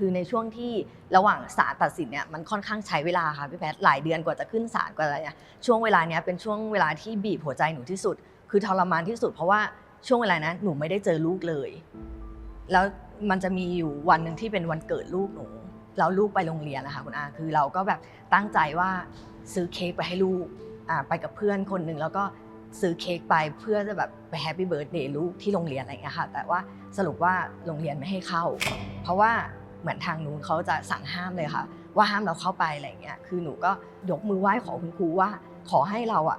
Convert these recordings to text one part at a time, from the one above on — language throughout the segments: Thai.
คือในช่วงที่ระหว่างศาลตัดสินเนี่ยมันค่อนข้างใช้เวลาค่ะพี่แพทย์หลายเดือนกว่าจะขึ้นศาลกว่าอะไรเนี่ยช่วงเวลานี้เป็นช่วงเวลาที่บีบหัวใจหนูที่สุด คือทรมานที่สุด เพราะว่าช่วงเวลานั้นหนูไม่ได้เจอลูกเลย แล้วมันจะมีอยู่วันหนึ่งที่เป็นวันเกิดลูกหนูแล้วลูกไปโรงเรียนนะคะคุณอาคือเราก็แบบตั้งใจว่าซื้อเค้กไปให้ลูกอ่าไปกับเพื่อนคนหนึ่งแล้วก็ซื้อเค้กไปเพื่อจะแบบไปแฮปปี้เบิร์ดเดย์ลูกที่โรงเรียนอะไรอย่างเงี้ยค่ะแต่ว่าสรุปว่าโรงเรียนไม่ให้เข้า เพราะว่า เหมือนทางนู้นเขาจะสั่งห้ามเลยค่ะ ว่าห้ามเราเข้าไปอะไรอย่างเงี้ยคือหนูก็ยกมือไหว้ขอคุณครูว่า ขอให้เราอะ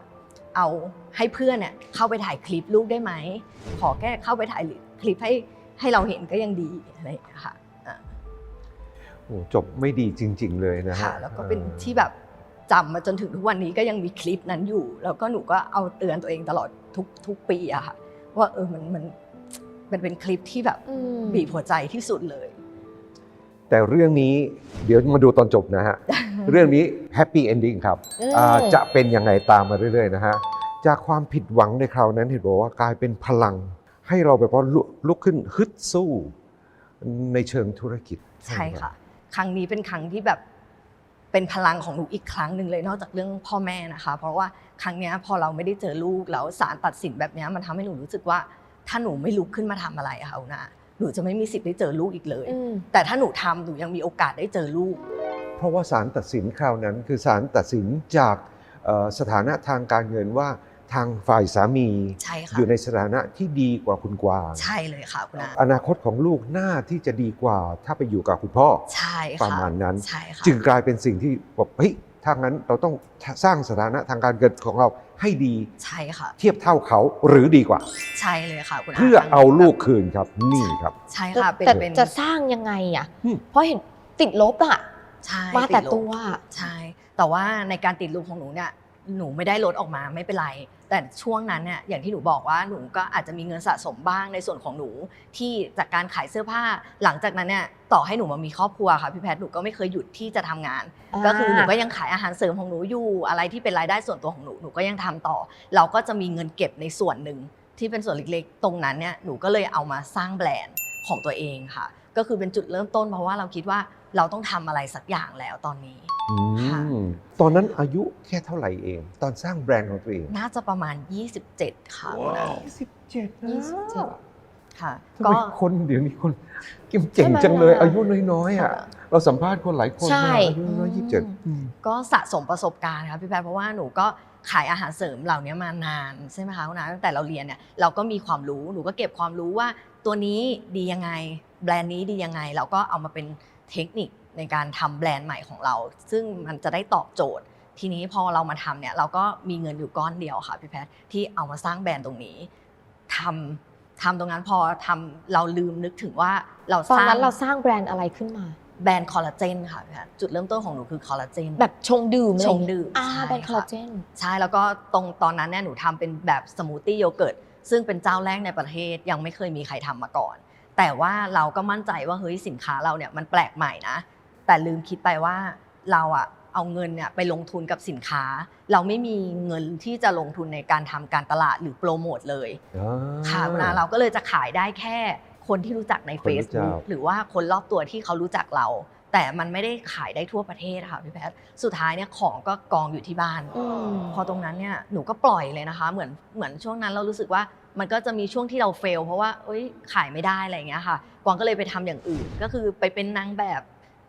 เอาให้เพื่อนเนี่ยเข้าไปถ่ายคลิปลูกได้ไหมขอแค่เข้าไปถ่ายคลิปให้ให้เราเห็นก็ยังดีอะไรอย่างเงี้ยค่ะอ่าโอ้จบไม่ดีจริง ๆ เลยนะฮะค่ะแล้วก็เป็นที่แบบจำมาจนถึงทุกวันนี้ก็ยังมีคลิปนั้นอยู่ แล้วก็หนูก็เอาเตือนตัวเองตลอดทุกทุกปีอะค่ะว่าเออมันมันมันเป็นคลิปที่แบบอืมบีบหัวใจที่สุดเลย แต่เรื่องนี้เดี๋ยวมาดูตอนจบนะฮะ เรื่องนี้แฮปปี้เอนดิ้งครับอืมอ่าจะเป็นยังไงตามมาเรื่อยๆนะฮะ จากความผิดหวังในคราวนั้นเห็นบอกว่ากลายเป็นพลัง ให้เราแบบว่าลุลุกขึ้นฮึดสู้ในเชิงธุรกิจ ใช่ค่ะ ครั้งนี้เป็นครั้งที่แบบเป็นพลังของหนูอีกครั้งหนึ่งเลยนอกจากเรื่องพ่อแม่นะคะ เพราะว่าครั้งเนี้ยพอเราไม่ได้เจอลูกแล้วศาลตัดสินแบบเนี้ยมันทำให้หนูรู้สึกว่า ถ้าหนูไม่ลุกขึ้นมาทำอะไรอะค่ะคุณอา หนูจะไม่มีสิทธิ์ได้เจอลูกอีกเลยอืมแต่ถ้าหนูทำหนูยังมีโอกาสได้เจอลูก เพราะว่าศาลตัดสินคราวนั้น คือศาลตัดสินจากเอ่อสถานะทางการเงินว่าทางฝ่ายสามีใช่ค่ะอยู่ในสถานะที่ดีกว่าคุณกวางใช่เลยค่ะคุณอาอนาคตของลูกน่าที่จะดีกว่าถ้าไปอยู่กับคุณพ่อใช่ค่ะประมาณนั้น ใช่ค่ะ จึงกลายเป็นสิ่งที่บอกเฮ้ย ถ้างั้นเราต้องสร้างสถานะทางการเงินของเราให้ดี ใช่ค่ะ เทียบเท่าเขาหรือดีกว่า ใช่เลยค่ะคุณอาเพื่อเอาลูกคืนครับนี่ครับ ใช่ค่ะเป็นแต่เป็นจะสร้างยังไงอะอืมเพราะเห็นติดลบอะใช่มาแต่ดลบตัวอะใช่ แต่ว่าในการติดลูกของหนูเนี่ย หนูไม่ได้ลดออกมาไม่เป็นไร แต่ช่วงนั้นเนี่ยอย่างที่หนูบอกว่าหนูก็อาจจะมีเงินสะสมบ้างในส่วนของหนูที่จากการขายเสื้อผ้า หลังจากนั้นเนี่ยต่อให้หนูมามีครอบครัวค่ะพี่แพทย์หนูก็ไม่เคยหยุดที่จะทำงาน ก็คือหนูก็ยังขายอาหารเสริมของหนูอยู่อะไรที่เป็นรายได้ส่วนตัวของหนูหนูก็ยังทำต่อ เราก็จะมีเงินเก็บในส่วนหนึ่งที่เป็นส่วนเล็กๆ ตรงนั้นเนี่ยหนูก็เลยเอามาสร้างแบรนด์ของตัวเองค่ะ ก็คือเป็นจุดเริ่มต้นเพราะว่าเราคิดว่า เราต้องทำอะไรสักอย่างแล้วตอนนี้ อืมค่ะตอนนั้นอายุแค่เท่าไหร่เอง ตอนสร้างแบรนด์ของตัวเองน่าจะประมาณ 27 ค่ะคุณอา27นะ27ค่ะ ทำก็ไมคนเดี๋ยวนี้คนเก่งเจ๋งใช่ไหมจังเลยล่ะอายุน้อยๆอะ เราสัมภาษณ์คนหลายคนใช่มากอายุน้อยอืมยี่สิบเจ็ด อืม ก็สะสมประสบการณ์ครับพี่แพทย์เพราะว่าหนูก็ขายอาหารเสริมเหล่านี้มานานใช่ไหมคะคุณอาตั้งแต่เราเรียนเนี่ยเราก็มีความรู้หนูก็เก็บความรู้ว่าตัวนี้ดียังไง แบรนด์นี้ดียังไง เราก็เอามาเป็น เทคนิคในการทำแบรนด์ใหม่ของเรา ซึ่งมันจะได้ตอบโจทย์ ทีนี้พอเรามาทำเนี่ยเราก็มีเงินอยู่ก้อนเดียวค่ะพี่แพทย์ที่เอามาสร้างแบรนด์ตรงนี้ทำทำตรงนั้นพอทำเราลืมนึกถึงว่าเราตอนสร้างนั้นเราสร้างแบรนด์อะไรขึ้นมาแบรนด์คอลลาเจนค่ะพี่แพทย์จุดเริ่มต้นของหนูคือคอลลาเจนแบบชงดื่มอะไรชงดื่มอ่าใช่แบรนด์คอลลาค่ะเจนใช่แล้วก็ตรงตอนนั้นเนี่ยหนูทำเป็นแบบสมูทตี้โยเกิร์ตซึ่งเป็นเจ้าแรกในประเทศยังไม่เคยมีใครทำมาก่อน แต่ว่าเราก็มั่นใจว่าเฮ้ยสินค้าเราเนี่ยมันแปลกใหม่นะ แต่ลืมคิดไปว่าเราอะเอาเงินเนี่ยไปลงทุนกับสินค้า เราไม่มีเงินที่จะลงทุนในการทำการตลาดหรือโปรโมทเลยอ่าค่ะคุณอาเราก็เลยจะขายได้แค่คนที่รู้จักในคนรู้จัก Facebook หรือว่าคนรอบตัวที่เขารู้จักเรา แต่มันไม่ได้ขายได้ทั่วประเทศค่ะพี่แพทย์สุดท้ายเนี่ยของก็กองอยู่ที่บ้านอืมพอตรงนั้นเนี่ยหนูก็ปล่อยเลยนะคะ เหมือนเหมือนช่วงนั้นเรารู้สึกว่ามันก็จะมีช่วงที่เราเฟล เพราะว่าเอ้ยขายไม่ได้อะไรอย่างเงี้ยค่ะ กวางก็เลยไปทำอย่างอื่น ก็คือไปเป็นนางแบบ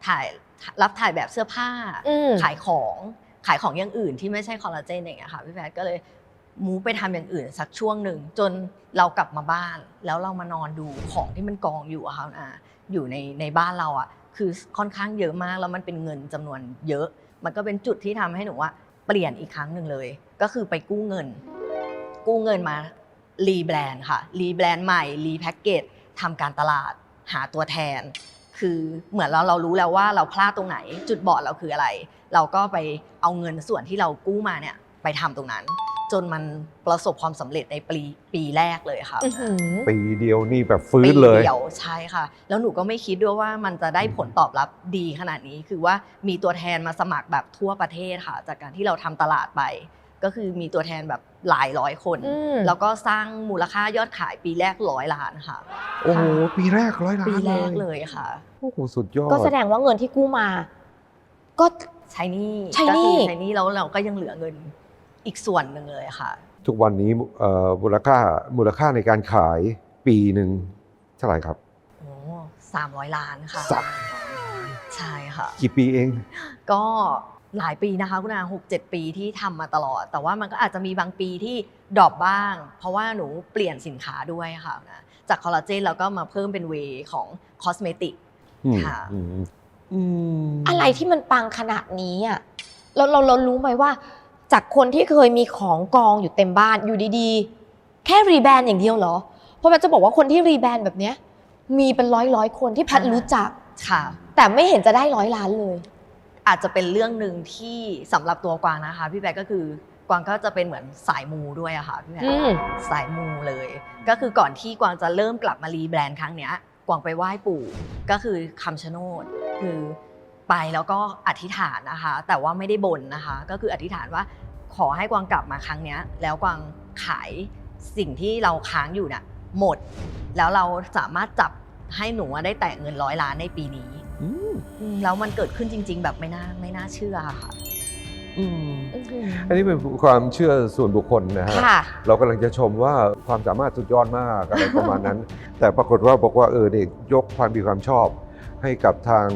ถ่ายรับถ่ายแบบเสื้อผ้าอืมขายของขายของอย่างอื่นที่ไม่ใช่คอลลาเจนอย่างเงี้ยค่ะพี่แพทย์ก็เลยมูไปทำอย่างอื่นสักช่วงหนึ่งจนเรากลับมาบ้าน แล้วเรามานอนดูของที่มันกองอยู่อะค่ะคุณอาอยู่ในในบ้านเราอะ คือค่อนข้างเยอะมากแล้วมันเป็นเงินจำนวนเยอะ มันก็เป็นจุดที่ทำให้หนูว่าเปลี่ยนอีกครั้งหนึ่งเลย ก็คือไปกู้เงิน กู้เงินมารีแบรนด์ค่ะรีแบรนด์ใหม่รีแพ็กเกจทำการตลาดหาตัวแทน คือเหมือนเราเรารู้แล้วว่าเราพลาดตรงไหน จุดบอดเราคืออะไร เราก็ไปเอาเงินส่วนที่เรากู้มาเนี่ยไปทำตรงนั้น จนมันประสบความสำเร็จในปีปีแรกเลยค่ะอื้อหือ ปีเดียวนี่แบบฟื้นปีเลยเดียวใช่ค่ะ แล้วหนูก็ไม่คิดด้วยว่ามันจะได้ผลตอบรับดีขนาดนี้คือว่ามีตัวแทนมาสมัครแบบทั่วประเทศค่ะ จากการที่เราทำตลาดไป ก็ก็คือมีตัวแทนแบบหลายร้อยคน อืม แล้วก็สร้างมูลค่ายอดขายปีแรกร้อยล้านค่ะ โอ้โหปีแรกร้อยล้านปีแรกเลเลยยค่ะ โอ้โหสุดยอด ก็แสดงว่าเงินที่กู้มา ก็ ใช้หนี่ใช้ก็หนี้คือใช้หนี่แล้วเราก็ยังเหลือเงิน อีกส่วนหนึ่งเลยค่ะ ทุกวันนี้เอ่อมูลค่ามูลค่าในการขายปีหนึ่งเท่าไหร่ครับโอ้สามร้อยล้านค่ะสักใช่ค่ะ กี่ปีเอง ก็หลายปีนะคะคุณอาหกเจ็ดปีที่ทำมาตลอด แต่ว่ามันก็อาจจะมีบางปีที่ดรอปบ้าง เพราะว่าหนูเปลี่ยนสินค้าด้วยค่ะนะจากคอลลาเจนแล้วก็มาเพิ่มเป็นเวย์ของคอสเมติกอืมค่ะอืมอืมอะไรที่มันปังขนาดนี้อะเราเราเรารู้ไหมว่า จากคนที่เคยมีของกองอยู่เต็มบ้านอยู่ดีๆ แค่รีแบรนด์อย่างเดียวเหรอ เพราะแพทย์จะบอกว่าคนที่รีแบรนด์แบบเนี้ยมีเป็นร้อยร้อยๆคนที่แพทย์อ่ารู้รู้จักค่ะ แต่ไม่เห็นจะได้ร้อยล้านเลย อาจจะเป็นเรื่องหนึ่งที่สำหรับตัวกวางนะคะ พี่แบกก็คือกวางก็จะเป็นเหมือนสายมูด้วยอะค่ะพี่แบกอืมสายมูเลย ก็คือก่อนที่กวางจะเริ่มกลับมารีแบรนด์ครั้งเนี้ยกวางไปไหว้ปู่ก็คือคำชะโนดคือ ไปแล้วก็อธิษฐานนะคะ แต่ว่าไม่ได้บนนะคะ ก็คืออธิษฐานว่าขอให้กวางกลับมาครั้งเนี้ย แล้วกวางขายสิ่งที่เราค้างอยู่น่ะหมด แล้วเราสามารถจับให้หนูอะได้แตะเงินร้อยล้านในปีนี้อืมอืมแล้วมันเกิดขึ้นจริง ๆ แบบไม่น่าไม่น่าเชื่อค่ะอืมอื้อหืออันนี้เป็นความเชื่อส่วนบุคคลนะฮะ ค่ะ เรากำลังจะชมว่าความสามารถสุดยอดมากอะไรประมาณนั้น แต่ปรากฏว่าบอกว่าเออเด็กยกความดีความชอบ ให้กับทาง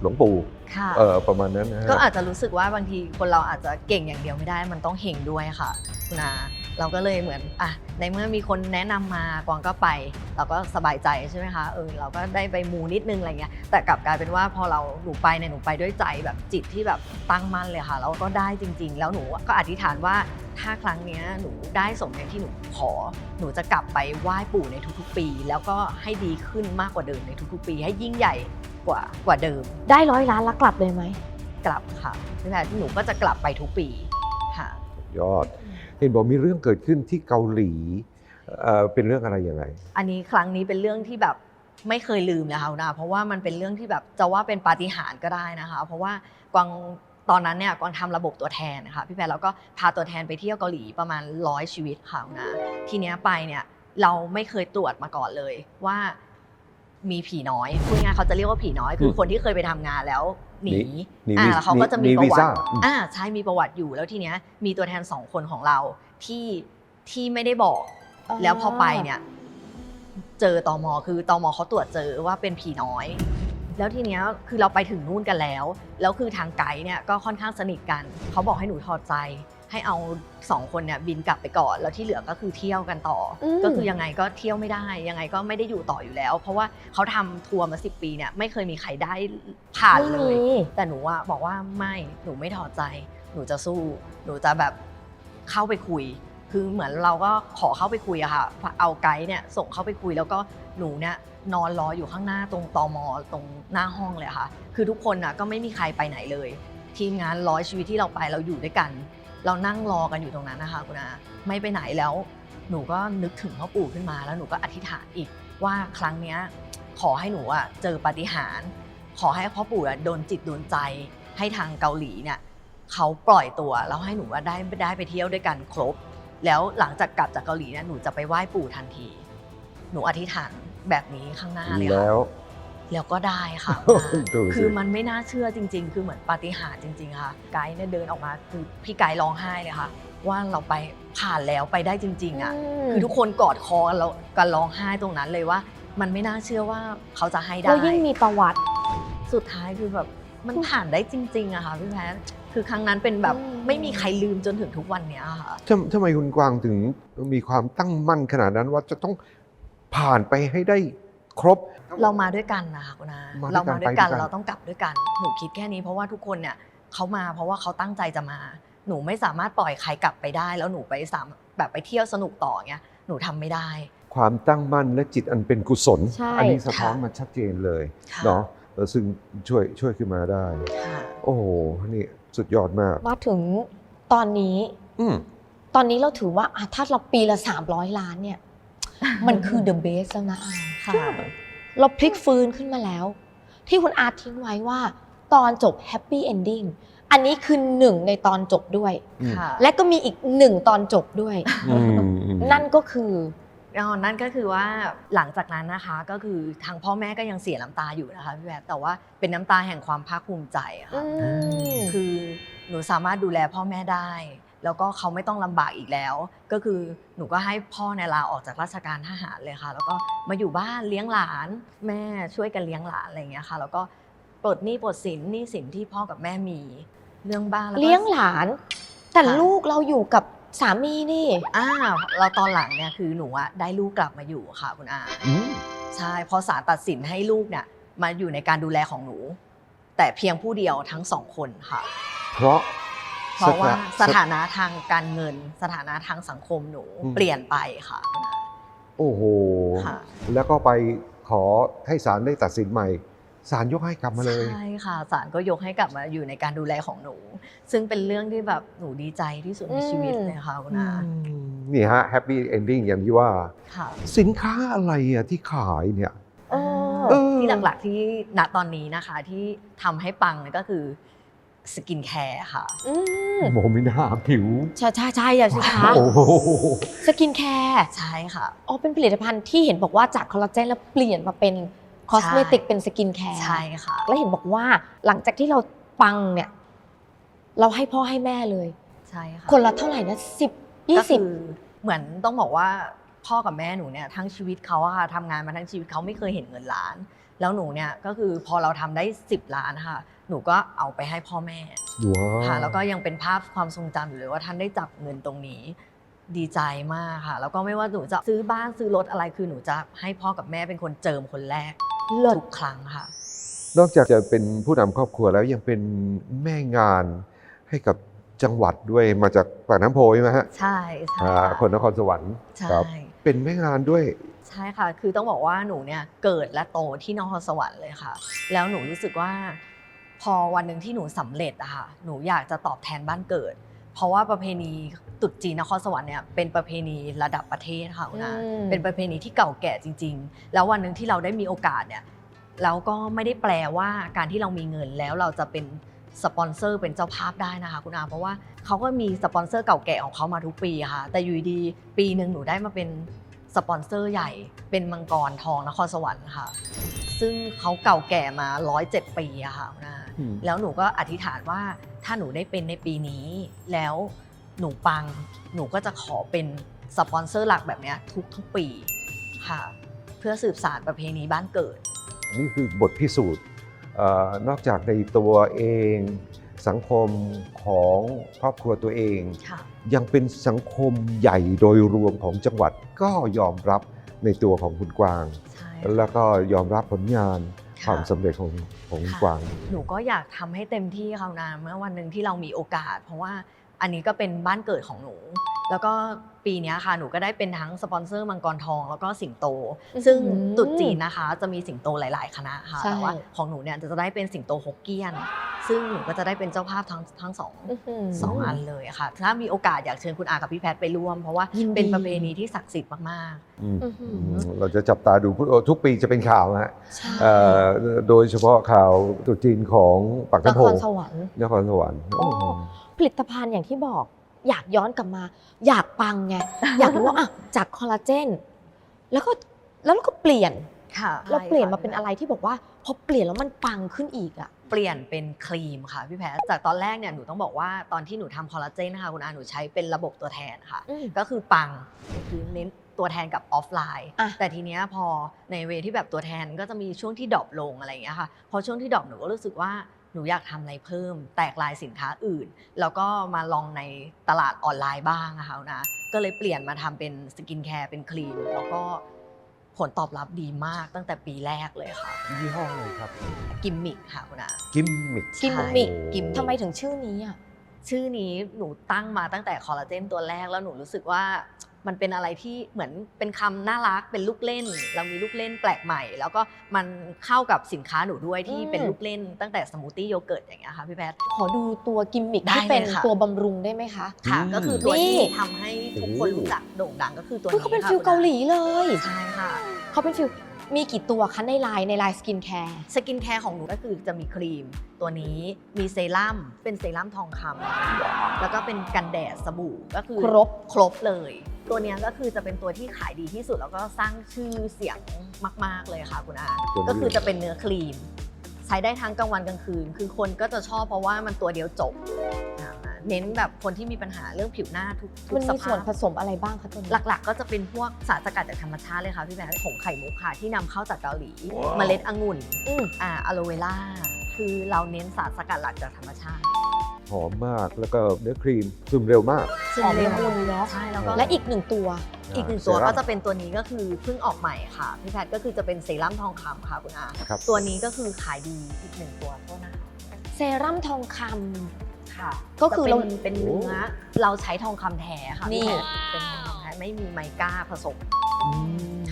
หลวงปู่ค่ะเออประมาณนั้นนะฮะ ก็อาจจะรู้สึกว่าบางทีคนเราอาจจะเก่งอย่างเดียวไม่ได้ มันต้องเฮงด้วยค่ะคุณอา เราก็เลยเหมือนอะในเมื่อมีคนแนะนำมากวางก็ไป เราก็สบายใจใช่ไหมคะเออเราก็ได้ไปมูนิดนึงอะไรเงี้ยแต่กลับกลายเป็นว่าพอเราหนูไปเนี่ยหนูไปด้วยใจแบบจิตที่แบบตั้งมั่นเลยค่ะแล้วก็ได้จริง ๆ แล้วหนูก็อธิษฐานว่าถ้าครั้งเนี้ยหนูได้สมอย่างที่หนูขอ หนูจะกลับไปไหว้ปู่ในทุกๆ ปี แล้วก็ให้ดีขึ้นมากกว่าเดิมในทุกๆ ปี ให้ยิ่งใหญ่กว่ากว่าเดิม ได้ร้อยล้านแล้วกลับเลยไหมกลับค่ะนี่แหละหนูก็จะกลับไปทุกปีค่ะยอด เห็นบอกมีเรื่องเกิดขึ้นที่เกาหลีเอ่อเป็นเรื่องอะไรยังไง อันนี้ครั้งนี้เป็นเรื่องที่แบบไม่เคยลืมเลยค่ะคุณอาเพราะว่ามันเป็นเรื่องที่แบบจะว่าเป็นปาฏิหาริย์ก็ได้นะคะ เพราะว่ากวางตอนนั้นเนี่ยกวางทำระบบตัวแทนนะคะพี่แพรแล้วก็พาตัวแทนไปเที่ยวเกาหลีประมาณร้อยชีวิตค่ะคุณอาทีเนี้ยไปเนี่ยเราไม่เคยตรวจมาก่อนเลยว่ามีผีน้อยพูดง่ายๆเขาจะเรียกว่าผีน้อย คือคนที่เคยไปทำงานแล้ว หนีหนีอ่าวีแล้วเขาก็จะมีหนีประวีวัซ่าติอืมอ่าใช่มีประวัติอยู่แล้วทีเนี้ยมีตัวแทนสองคนของเราที่ที่ไม่ได้บอกอ๋อแล้วพอไปเนี่ย เจอตอมอคือตอมอเขาตรวจเจอว่าเป็นผีน้อย แล้วทีเนี้ยคือเราไปถึงนู่นกันแล้ว แล้วคือทางไกด์เนี่ยก็ค่อนข้างสนิทกัน เขาบอกให้หนูถอดใจ ให้เอาสองคนเนี่ยบินกลับไปก่อนแล้วที่เหลือก็คือเที่ยวกันต่ออม ก็คือยังไงก็เที่ยวไม่ได้ ยังไงก็ไม่ได้อยู่ต่ออยู่แล้ว เพราะว่าเขาทำทัวร์มาสิปีเนี่ยไม่เคยมีใครได้ผ่านเลยไม่มี แต่หนูอะบอกว่าไม่หนูไม่ถอดใจ หนูจะสู้ หนูจะแบบเข้าไปคุย คือเหมือนเราก็ขอเข้าไปคุยอะค่ะ เอาไกด์เนี่ยส่งเข้าไปคุยแล้วก็หนูเนี่ยนอนรออยู่ข้างหน้าตรงตอมอตรงหน้าห้องเลยค่ะ คือทุกคนอะก็ไม่มีใครไปไหนเลย ทีมงานร้อยชีวิตที่เราไปเราอยู่ด้วยกัน เรานั่งรอกันอยู่ตรงนั้นนะคะคุณอาไม่ไปไหนแล้ว หนูก็นึกถึงพ่อปู่ขึ้นมา แล้วหนูก็อธิษฐานอีกว่าครั้งเนี้ยขอให้หนูอะเจอปาฏิหาริย์ขอให้พ่อปู่อะโดนจิตโดนใจให้ทางเกาหลีเนี่ยเขาปล่อยตัวแล้วให้หนูอะได้ได้ไปเที่ยวด้วยกันครบ แล้วหลังจากกลับจากเกาหลีเนี่ยหนูจะไปไหว้ปู่ทันที หนูอธิษฐานแบบนี้ข้างหน้าเลยค่ะแล้ว แล้วก็ได้ค่ะดูสิคือมันไม่น่าเชื่อจริง ๆ คือเหมือนปาฏิหาริย์จริง ๆ ค่ะ ไกด์เนี่ยเดินออกมาคือพี่ไกด์ร้องไห้เลยค่ะ ว่าเราไปผ่านแล้วไปได้จริง ๆ อะมคือทุกคนกอดคอเรากันร้องไห้ตรงนั้นเลยว่า มันไม่น่าเชื่อว่าเขาจะให้ได้ก็ยิ่งมีประวัติ สุดท้ายคือแบบมันผ่านได้จริงๆอะค่ะพี่แพทคือครั้งนั้นเป็นแบบอืมไม่มีใครลืมจนถึงทุกวันเนี้ยค่ะทำทำไมคุณกวางถึงมีความตั้งมั่นขนาดนั้นว่าจะต้องผ่านไปให้ได้ ครบ เรามาด้วยกันนะคะคุณอามาด้วยกันเรามาด้วยกันไปด้วยกัน เราต้องกลับด้วยกัน หนูคิดแค่นี้เพราะว่าทุกคนเนี่ยเขามาเพราะว่าเขาตั้งใจจะมา หนูไม่สามารถปล่อยใครกลับไปได้ แล้วหนูไปสามแบบไปเที่ยวสนุกต่อเงี้ยหนูทำไม่ได้ ความตั้งมั่นและจิตอันเป็นกุศล ใช่ อันี้สะท้อนค่ะ มาชัดเจนเลยค่ะเนาะเออซึ่งช่วยช่วยขึ้นมาได้ ค่ะ โอ้โหนี่สุดยอดมากมาถึงตอนนี้ อืมตอนนี้เราถือว่าอะถ้าเราปีละ 300 ล้านเนี่ย มันคือ the best แล้วนะอาค่ะ เราพลิกฟื้นขึ้นมาแล้ว ที่คุณอาร์ตทิ้งไว้ว่า ตอนจบ happy ending อันนี้คือหนึ่งในตอนจบด้วยอืมค่ะและก็มีอีกหนึ่งตอนจบด้วย อืมอืมนั่นก็คืออ๋อนั่นก็คือว่าหลังจากนั้นนะคะก็คือทางพ่อแม่ก็ยังเสียน้ำตาอยู่นะคะพี่แพทย์แต่ว่าเป็นน้ำตาแห่งความภาคภูมิใจอะอืค่ะ ม คือหนูสามารถดูแลพ่อแม่ได้ แล้วก็เขาไม่ต้องลำบากอีกแล้ว ก็คือหนูก็ให้พ่อในยลาออกจากราชการทหารเลยค่ะ แล้วก็มาอยู่บ้านเลี้ยงหลานแม่ช่วยกันเลี้ยงหลานอะไรอย่างเงี้ยค่ะ แล้วก็ปลดหนี้ปลดสินหนี้สินที่พ่อกับแม่มีเรื่องบ้านแล้วก็ เลี้ยงหลาน แต่ค่ะ ลูกเราอยู่กับสามีนี่ อ่าเราตอนหลังเนี่ยคือหนูอะได้ลูกกลับมาอยู่ค่ะคุณอา อืมใช่พอศาลตัดสินให้ลูกเนี่ยมาอยู่ในการดูแลของหนู แต่เพียงผู้เดียวทั้งสองคนค่ะ เพราะ เพราะว่าสสถาถานะทางการเงิน สถานะทางสังคมหนูอืมเปลี่ยนไปค่ะคุณอาโอ้โหค่ะแล้วก็ไปขอให้ศาลได้ตัดสินใหม่ศาลยกให้กลับมาเลยใช่ค่ะศาลก็ยกให้กลับมาอยู่ในการดูแลของหนู ซึ่งเป็นเรื่องที่แบบหนูดีใจที่สุดในชีวิตเลยค่ะคุณอานี่ฮะแฮปปี้เอนดิ้งอย่างที่ว่าค่ะสินค้าอะไรอะที่ขายเนี่ยเออเออที่หลักๆที่ณตอนนี้นะคะที่ทำให้ปังก็คือ สกินแคร์ค่ะ อืมโมมินาผิว ใช่ใช่ใช่อย่าสิคะ โอ้โหสกินแคร์ใช่ค่ะ อ๋อเป็นผลิตภัณฑ์ที่เห็นบอกว่าจากคอลลาเจนแล้วเปลี่ยนมาเป็นคอสเมติกเป็นสกินแคร์ใช่ค่ะ แล้วเห็นบอกว่าหลังจากที่เราปังเนี่ย เราให้พ่อให้แม่เลย ใช่ค่ะคนละเท่าไหร่นะสิบยี่ก็สิบคือเหมือนต้องบอกว่าพ่อกับแม่หนูเนี่ยทั้งชีวิตเขาอะค่ะทำงานมาทั้งชีวิตเขาไม่เคยเห็นเงินล้าน แล้วหนูเนี่ยก็คือพอเราทำได้ 10 ล้านค่ะ หนูก็เอาไปให้พ่อแม่ว้าวค่ะแล้วก็ยังเป็นภาพความทรงจำอยู่เลยว่าท่านได้จับเงินตรงนี้ดีใจมากค่ะ แล้วก็ไม่ว่าหนูจะซื้อบ้านซื้อรถอะไรคือหนูจะให้พ่อกับแม่เป็นคนเจิมคนแรกเลิศทุกครั้งค่ะ นอกจากจะเป็นผู้นำครอบครัวแล้วยังเป็นแม่งานให้กับจังหวัดด้วยมาจากปากน้ำโพใช่ไหมฮะใช่ใช่อ่าค่ะคนนครสวรรค์ใช่ครับเป็นแม่งานด้วย ใช่ค่ะ คือต้องบอกว่าหนูเนี่ยเกิดและโตที่นครสวรรค์เลยค่ะ แล้วหนูรู้สึกว่า พอวันหนึ่งที่หนูสำเร็จอะค่ะหนูอยากจะตอบแทนบ้านเกิด เพราะว่าประเพณีตรุษจีนนครสวรรค์เนี่ยเป็นประเพณีระดับประเทศค่ะคุณอาอืมเป็นประเพณีที่เก่าแก่จริง ๆ แล้ววันหนึ่งที่เราได้มีโอกาสเนี่ยเราก็ไม่ได้แปลว่าการที่เรามีเงินแล้วเราจะเป็นสปอนเซอร์เป็นเจ้าภาพได้นะคะคุณอาเพราะว่าเขาก็มีสปอนเซอร์เก่าแก่ของเขามาทุกปีค่ะ แต่อยู่ดีๆปีหนึ่งหนูได้มาเป็นสปอนเซอร์ใหญ่เป็นมังกรทองนครสวรรค์ค่ะ ซึ่งเขาเก่าแก่มา 107 ปีอะค่ะคุณอาอืมแล้วหนูก็อธิษฐานว่าถ้าหนูได้เป็นในปีนี้ แล้วหนูปังหนูก็จะขอเป็นสปอนเซอร์หลักแบบเนี้ยทุกๆปีค่ะเพื่อสืบสานประเพณีบ้านเกิด นี่คือบทพิสูจน์เออนอกจากในตัวเองสังคมของครอบครัวตัวเองค่ะยังเป็นสังคมใหญ่โดยรวมของจังหวัดก็ยอมรับในตัวของคุณกวางใช่ แล้วก็ยอมรับผลงานค่ะความสำเร็จของของคุณค่ะกวาง หนูก็อยากทำให้เต็มที่ค่ะนะเมื่อวันหนึ่งที่เรามีโอกาส เพราะว่าอันนี้ก็เป็นบ้านเกิดของหนู แล้วก็ปีเนี้ยค่ะหนูก็ได้เป็นทั้งสปอนเซอร์มังกรทอง แล้วก็สิงโตอื้อหือซึ่งตรุษจีนนะคะ จะมีสิงโตหลาย ๆ คณะค่ะใช่แต่ว่าของหนูเนี่ยจะได้เป็นสิงโตฮกเกี้ยน ซึ่งหนูก็จะได้เป็นเจ้าภาพทั้งทั้งสองอื้อหือสองอันเลยค่ะ ถ้ามีโอกาสอยากเชิญคุณอากับพี่แพทย์ไปร่วม เพราะว่ายินดีเป็นประเพณีที่ศักดิ์สิทธิ์มากอืมอื้อหืออืมเราจะจับตาดูพุทุกปีจะเป็นข่าวนะฮะใช่เอ่อโดยเฉพาะข่าวตรุษจีนของปากนน้ำคโพรสวรรค์นครสวรรค์โอ้โอ้ผลิตภัณฑ์อย่างที่บอก อยากย้อนกลับมา อยากปังไง อยากรู้ว่าอะจากคอลลาเจนแล้วก็แล้วเราก็เปลี่ยนๆค่ะเราเปลี่ยนมาใช่เป็นค่ะอะไรที่บอกว่าพอเปลี่ยนแล้วมันปังขึ้นอีกอะเปลี่ยนเป็นครีมค่ะพี่แพทย์จากตอนแรกเนี่ยหนูต้องบอกว่าตอนที่หนูทำคอลลาเจนนะคะคุณอาหนูใช้เป็นระบบตัวแทนค่ะอืมก็คือปังคือเน้นตัวแทนกับออฟไลน์อะแต่ทีเนี้ยพอในเวที่แบบตัวแทนก็จะมีช่วงที่ดรอปลงอะไรอย่างเงี้ยค่ะ พอช่วงที่ดรอปหนูก็รู้สึกว่า หนูอยากทำอะไรเพิ่ม แตกลายสินค้าอื่น แล้วก็มาลองในตลาดออนไลน์บ้างอะค่ะนะก็เลยเปลี่ยนมาทำเป็นสกินแคร์เป็นครีม แล้วก็ผลตอบรับดีมากตั้งแต่ปีแรกเลยค่ะ ยี่ห้ออะไรครับ กิมมิคค่ะคุณอา กิมมิกกิมมิคโอ้กิม ทำไมถึงชื่อนี้อะ ชื่อนี้หนูตั้งมาตั้งแต่คอลลาเจนตัวแรกแล้วหนูรู้สึกว่า มันเป็นอะไรที่เหมือนเป็นคำน่ารักเป็นลูกเล่น เรามีลูกเล่นแปลกใหม่ แล้วก็มันเข้ากับสินค้าหนูด้วยที่อืมเป็นลูกเล่น ตั้งแต่สมูทตี้โยเกิร์ตอย่างเงี้ยค่ะพี่แพทย์ขอดูตัวกิมมิคได้ที่เป็นเลยค่ะตัวบำรุงได้ไหมคะค่ะก็คือตัวนี่ที่ทำให้ทุกคนรู้จักโด่งดังก็คือตัวอุ๊ยนี้เขาเป็นค่ะฟิลคุณอเกาหลีเลยใช่ค่ะเขาเป็นฟิลมีกี่ตัวคะในไลน์ในไลน์สกินแคร์สกินแคร์ของหนูก็คือจะมีครีมตัวนี้มีเซรั่มเป็นเซรั่มทองคำแล้วก็เป็นกันแดดสบู่ก็คือครบครบเลย ตัวเนี้ยก็คือจะเป็นตัวที่ขายดีที่สุดแล้วก็สร้างชื่อเสียงมาก ๆ เลยค่ะคุณอาตัวนี้ ก็คือจะเป็นเนื้อครีม ใช้ได้ทั้งกลางวันกลางคืน คือคนก็จะชอบเพราะว่ามันตัวเดียวจบอ่าเน้นแบบคนที่มีปัญหาเรื่องผิวหน้าทุกทุมักนสมีส่ภาวนพผสมอะไรบ้างคะตัวนี้ หลักๆ ก็จะเป็นพวกสารสกัดจากธรรมชาติเลยค่ะพี่แบงค์ผงไข่มุกค่ะที่นำเข้าจากเกาหลี เมล็ดองุ่นอืม อ่าอะโลเวล่าคือเราเน้นสารสกัดหลักจากธรรมชาติ หอมมากแล้วก็เนื้อครีมซึมเร็วมาก หอมละมุนเนาะใช่แล้วก็และอีกหนึ่งตัว อีกหนึ่งตัวเซรั่มก็จะเป็นตัวนี้ก็คือเพิ่งออกใหม่ค่ะพี่แพทย์ก็คือจะเป็นเซรั่มทองคำค่ะคุณอาครับ ตัวนี้ก็คือขายดีอีกหนึ่งตัวโทษนะคะเซรั่มทองคค่ะก็คือเราจะเป็นเป็นเนื้อเราใช้ทองคำแท้ค่ะนี่ พี่แพทย์เป็นทองคำแท้ไม่มีไมก้าผสม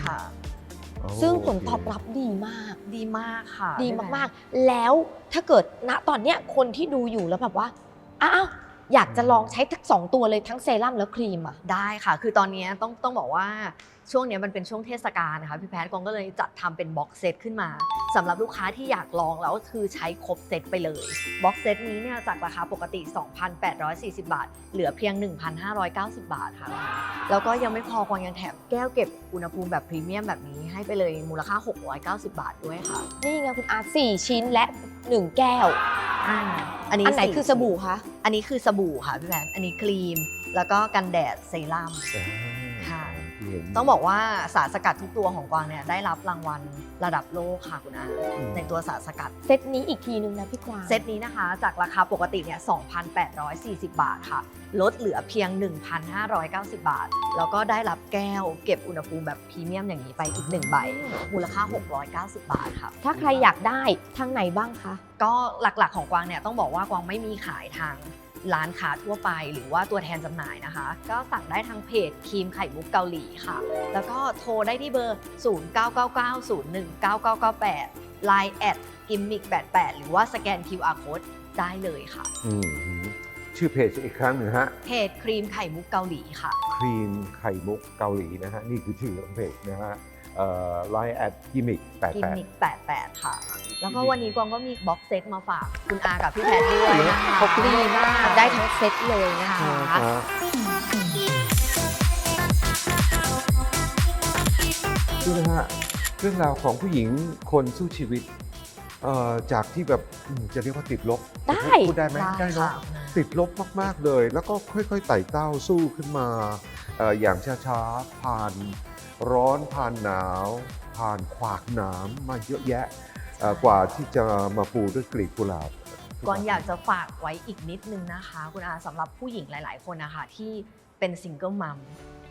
ค่ะโอ้ำซึ่งผลโเคตอบรับดีมาก ดีมากค่ะดีพี่แพทย์มากๆ แล้วถ้าเกิดณตอนเนี้ยคนที่ดูอยู่แล้วแบบว่า อ้าวอยากจะลองใช้ทั้งสองตัวเลยทั้งเซรั่มและครีมอะ ได้ค่ะ คือตอนนี้ต้องต้องบอกว่าช่วงเนี้ยมันเป็นช่วงเทศกาลนะคะพี่แพทย์กองก็เลยจัดทำเป็นบ็อกเซตขึ้นมาสำหรับลูกค้าที่อยากลองแล้วคือใช้ครบเซตไปเลยบ็อกเซตนี้เนี่ยจากราคาปกติ 2,840 บาท เหลือเพียง 1,590 บาทค่ะแล้วก็ยังไม่พอกวางยังแถมแก้วเก็บอุณหภูมิแบบพรีเมียมแบบนี้ให้ไปเลยมูลค่า 690 บาทด้วยค่ะ นี่ไงคุณอาสี่ชิ้นและ หนึ่งแก้วอันนี้อันไหนสี่คือสบู่คะ อันนี้คือสบู่ค่ะพี่แพทย์อันนี้ครีม แล้วก็กันแดดเซรั่ม อ่าค่ะที่เห็นต้องบอกว่าสารสกัดทุกตัวของกวางเนี่ยได้รับรางวัลระดับโลกค่ะคุณอาอืมในตัวสารสกัด เซตนี้อีกทีนึงนะพี่กวาง เซตนี้นะคะ จากราคาปกติเนี่ย2,840 บาทค่ะ ลดเหลือเพียง 1,590 บาท แล้วก็ได้รับแก้วเก็บอุณหภูมิแบบพรีเมียมอย่างนี้ไปอีก 1 ใบ มูลค่า 690 บาทค่ะ ถ้าใครอยากได้ทางไหนบ้างคะ ก็หลักๆของกวางเนี่ยต้องบอกว่ากวางไม่มีขายทาง ร้านค้าทั่วไป หรือว่าตัวแทนจำหน่ายนะคะ ก็สั่งได้ทางเพจครีมไข่มุกเกาหลีค่ะ แล้วก็โทรได้ที่เบอร์ 0999019998 Line แอดกิมมิก88 หรือว่าสแกน QR code ได้เลยค่ะ อืมชื่อเพจอีกครั้งหนึ่งฮะ เพจครีมไข่มุกเกาหลีค่ะ ครีมไข่มุกเกาหลีนะฮะ นี่คือชื่อของเพจนะฮะ ไลน์แอดกิมิกกิมมิ88ก88 ค่ะ แล้วก็วันนี้กวางก็มีบ็อกเซตมาฝากคุณอากับพี่แพทย์ด้วยนะคะขอบคุณดีมาก ได้ทั้งเซตเลยนะคะดูนะฮะเรื่องราวของผู้หญิงคนสู้ชีวิตเอ่อจากที่แบบอืมจะเรียกว่าติดลบได้ พูดได้ไหมได้เนาะค่ะติดลบมาก ๆ เลย แล้วก็ค่อย ๆ ไต่เต้าสู้ขึ้นมาเอ่ออย่างช้า ๆ ผ่าน ร้อนผ่านหนาว ผ่านขวากหนามมาเยอะแยะกว่าที่จะมาปูด้วยกลีบกุหลาบกวางอยากจะฝากไว้อีกนิดนึงนะคะ คุณอาสำหรับผู้หญิงหลาย ๆ คนนะคะที่เป็นซิงเกิลมัม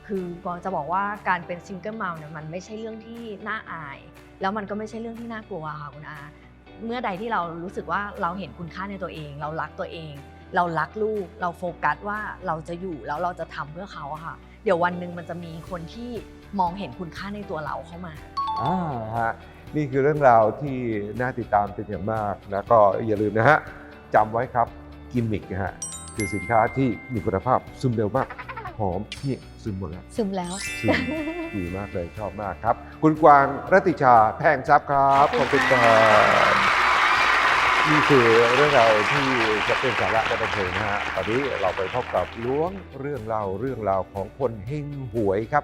คือกวางจะบอกว่าการเป็นซิงเกิลมัมเนี่ยมันไม่ใช่เรื่องที่น่าอาย แล้วมันก็ไม่ใช่เรื่องที่น่ากลัวค่ะคุณอาเมื่อใดที่เรารู้สึกว่าเราเห็นคุณค่าในตัวเอง เรารักตัวเอง เรารักลูก เราโฟกัสว่าเราจะอยู่แล้วเราจะทำเพื่อเขาค่ะ เดี๋ยววันหนึ่งมันจะมีคนที่ มองเห็นคุณค่าในตัวเราเข้ามา อ่าฮะนี่คือเรื่องราวที่น่าติดตามเป็นอย่างมากแล้วก็อย่าลืมนะฮะจำไว้ครับกิมมิกนะฮะคือสินค้าที่มีคุณภาพซึมเร็วมากหอมพี่ซึมหมดแล้วซึมแล้ว ซึมดีมากเลยชอบมากครับ คุณกวางรัตติชาแพงทรัพย์ครับขอบคุณครับนี่คือเรื่องราวที่จะเป็นสาระและบันเทิงนะฮะตอนนี้เราไปพบกับล้วงเรื่องราวเรื่องราวของคนเฮงหวยครับ